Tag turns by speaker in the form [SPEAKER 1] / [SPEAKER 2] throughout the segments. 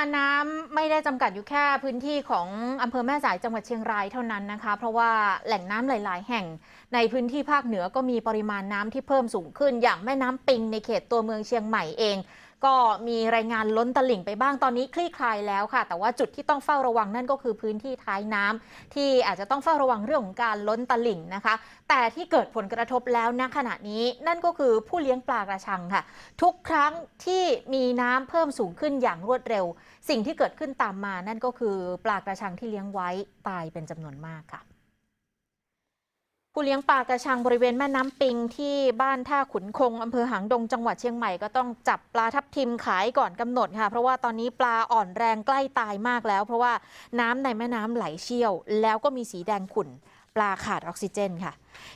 [SPEAKER 1] าน้ำไม่ได้จำกัดอยู่แค่พื้นที่ของอำเภอแม่สายจังหวัดเชียงรายเท่านั้นนะคะ เพราะว่าแหล่งน้ำหลาย ๆ แห่ง ในพื้นที่ภาคเหนือก็มีปริมาณน้ำที่เพิ่มสูงขึ้น อย่างแม่น้ำปิงในเขตตัวเมืองเชียงใหม่เอง ก็มีรายงานล้นตลิ่งไปบ้างตอนนี้คลี่คลายแล้วค่ะ แต่ว่าจุดที่ต้องเฝ้าระวังนั่นก็คือพื้นที่ท้ายน้ำที่อาจจะต้องเฝ้าระวังเรื่องของการล้นตลิ่งนะคะ แต่ที่เกิดผลกระทบแล้วณขณะนี้นั่นก็คือผู้เลี้ยงปลากระชังค่ะ ทุกครั้งที่มีน้ำเพิ่มสูงขึ้นอย่างรวดเร็ว สิ่งที่เกิดขึ้นตามมา นั่นก็คือปลากระชังที่เลี้ยงไว้ตายเป็นจำนวนมากค่ะ ผู้เลี้ยงปลากระชังบริเวณแม่น้ำปิงที่บ้านท่าขุนคงอำเภอหางดงจังหวัดเชียงใหม่ก็ต้องจับปลาทับทิมขายก่อนกำหนดค่ะ เพราะว่าตอนนี้ปลาอ่อนแรงใกล้ตายมากแล้ว เพราะว่าน้ำในแม่น้ำไหลเชี่ยว แล้วก็มีสีแดงขุ่นปลาขาดออกซิเจนค่ะ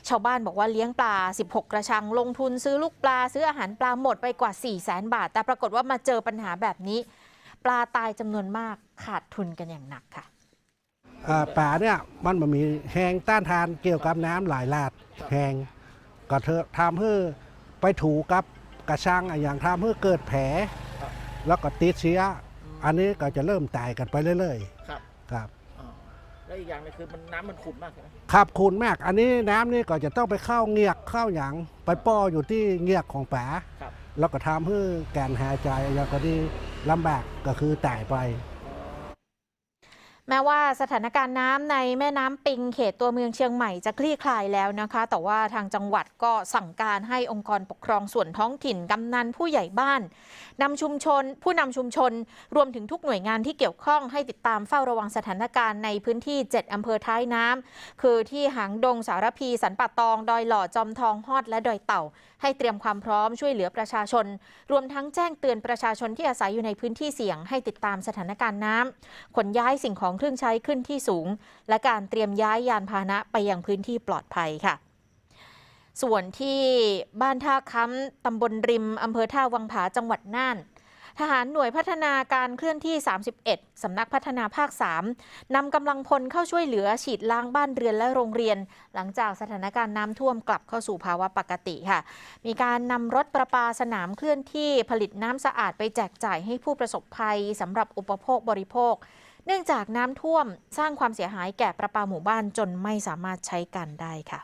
[SPEAKER 1] ชาวบ้านบอกว่าเลี้ยงปลา 16 กระชัง ลงทุนซื้อลูกปลาซื้ออาหารปลาหมดไปกว่า 4 0 0แสนบาท แต่ปรากฏว่ามาเจอปัญหาแบบนี้ ปลาตายจำนวนมากขาดทุนกันอย่างหนักค่ะ
[SPEAKER 2] ป่าเนี่ยมันบ่มีแหงต้านทานเกี่ยวกับน้ำหลายลาดแหงก็เธอทำให้ไปถูกับกระชังอะอย่างทำให้เกิดแผล แล้วก็ติดเชื้ออันนี้ก็จะเริ่มตายกันไปเรื่อย
[SPEAKER 3] ครับ
[SPEAKER 2] ๆครับ
[SPEAKER 3] อ่าแล้วอีกอย่างหนึงคือมันน้ำมันขุ่นมากใช่ไหม
[SPEAKER 2] ขับคูณมาก อันนี้น้ำนี่ก็จะต้องไปเข้าเงียกเข้าหยังไปป้ออยู่ที่เงียกของป่า
[SPEAKER 3] ครับ
[SPEAKER 2] แล้วก็ทำให้การหายใจอย่างก็ดีลำบากก็คือตายไป
[SPEAKER 1] แม้ว่าสถานการณ์น้ำในแม่น้ำปิงเขตตัวเมืองเชียงใหม่จะคลี่คลายแล้วนะคะ แต่ว่าทางจังหวัดก็สั่งการให้องค์กรปกครองส่วนท้องถิ่นกำนันผู้ใหญ่บ้านนำชุมชน ผู้นำชุมชน รวมถึงทุกหน่วยงานที่เกี่ยวข้องให้ติดตามเฝ้าระวังสถานการณ์ในพื้นที่ 7อำเภอท้ายน้ำคือที่หางดงสารพีสันป่าตอง ดอยหล่อจอมทองฮอดและดอยเต่า ให้เตรียมความพร้อมช่วยเหลือประชาชน รวมทั้งแจ้งเตือนประชาชนที่อาศัยอยู่ในพื้นที่เสี่ยง ให้ติดตามสถานการณ์น้ำขนย้ายสิ่งของเครื่องใช้ขึ้นที่สูง และการเตรียมย้ายยานพาหนะไปยังพื้นที่ปลอดภัยค่ะ ส่วนที่บ้านท่าค้ำตำบลริมอำเภอท่าวังผาจังหวัดน่านทหารหน่วยพัฒนาการเคลื่อนที่ 31 สำนักพัฒนาภาค 3 นำกำลังพลเข้าช่วยเหลือฉีดล้างบ้านเรือนและโรงเรียน หลังจากสถานการณ์น้ำท่วมกลับเข้าสู่ภาวะปกติค่ะ มีการนำรถประปาสนามเคลื่อนที่ผลิตน้ำสะอาดไปแจกจ่ายให้ผู้ประสบภัยสำหรับอุปโภคบริโภค เนื่องจากน้ำท่วมสร้างความเสียหายแก่ประปาหมู่บ้านจนไม่สามารถใช้การได้ค่ะ